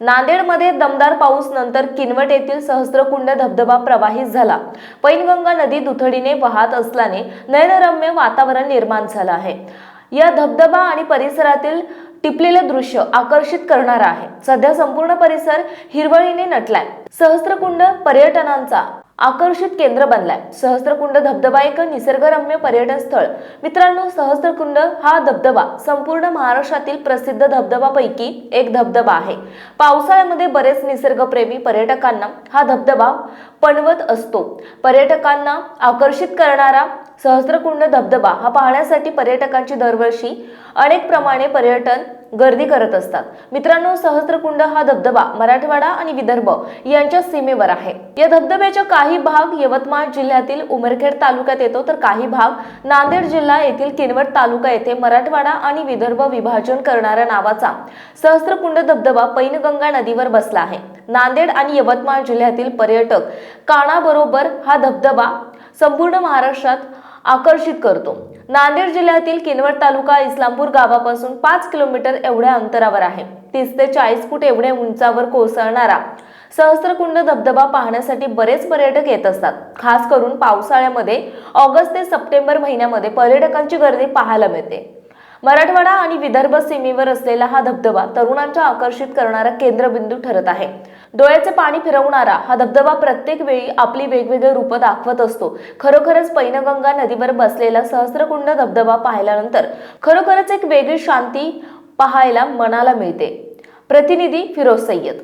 नांदेडमध्ये दमदार पाऊस नंतर किनवट येथील सहस्त्रकुंड धबधबा प्रवाहित झाला. पैनगंगा नदी दुथडीने वाहत असल्याने नयनरम्य वातावरण निर्माण झालं आहे. या धबधबा आणि परिसरातील टिपलेलं दृश्य आकर्षित करणार आहे. सध्या संपूर्ण परिसर हिरवळीने नटलाय. सहस्त्रकुंड पर्यटनांचा आकर्षित केंद्र बनलाय. सहस्त्रकुंड धबधबा एक निसर्गरम्य पर्यटन स्थळ. मित्रांनो सहस्त्रकुंड हा धबधबा संपूर्ण महाराष्ट्रातील प्रसिद्ध धबधबापैकी एक धबधबा आहे. पावसाळ्यामध्ये बरेच निसर्गप्रेमी पर्यटकांना हा धबधबा पणवत असतो. पर्यटकांना आकर्षित करणारा सहस्त्रकुंड धबधबा हा पाहण्यासाठी पर्यटकांची दरवर्षी अनेक प्रमाणे पर्यटन गर्दी करत असतात. मित्रांनो सहस्त्रकुंड हा धबधबा मराठवाडा आणि विदर्भ यांच्या सीमेवर आहे. या धबधब्याचा काही भाग यवतमाळ जिल्ह्यातील उमरखेड तालुक्यात येतो तर काही भाग नांदेड जिल्हा येथील किनवट तालुका येथे मराठवाडा आणि विदर्भ विभाजन करणाऱ्या नावाचा सहस्त्रकुंड धबधबा पैनगंगा नदीवर बसला आहे. नांदेड आणि यवतमाळ जिल्ह्यातील पर्यटक कानाबरोबर हा धबधबा संपूर्ण महाराष्ट्रात आकर्षित करतो. नांदेड जिल्ह्यातील किनवट तालुका इस्लामपूर गावापासून पाच किलोमीटर एवढ्या अंतरावर आहे. तीस ते चाळीस फूट एवढ्या उंचावर कोसळणारा सहस्त्रकुंड धबधबा पाहण्यासाठी बरेच पर्यटक येत असतात. खास करून पावसाळ्यामध्ये ऑगस्ट ते सप्टेंबर महिन्यामध्ये पर्यटकांची गर्दी पाहायला मिळते. मराठवाडा आणि विदर्भ सीमेवर असलेला हा धबधबा तरुणांच्या आकर्षित करणारा केंद्रबिंदू ठरत आहे. डोळ्याचे पाणी फिरवणारा हा धबधबा प्रत्येक वेळी आपली वेगवेगळी रूपं दाखवत असतो. खरोखरच पैनगंगा नदीवर बसलेला सहस्त्रकुंड धबधबा पाहिल्यानंतर खरोखरच एक वेगळी शांती पाहायला मनाला मिळते. प्रतिनिधी फिरोज सय्यद.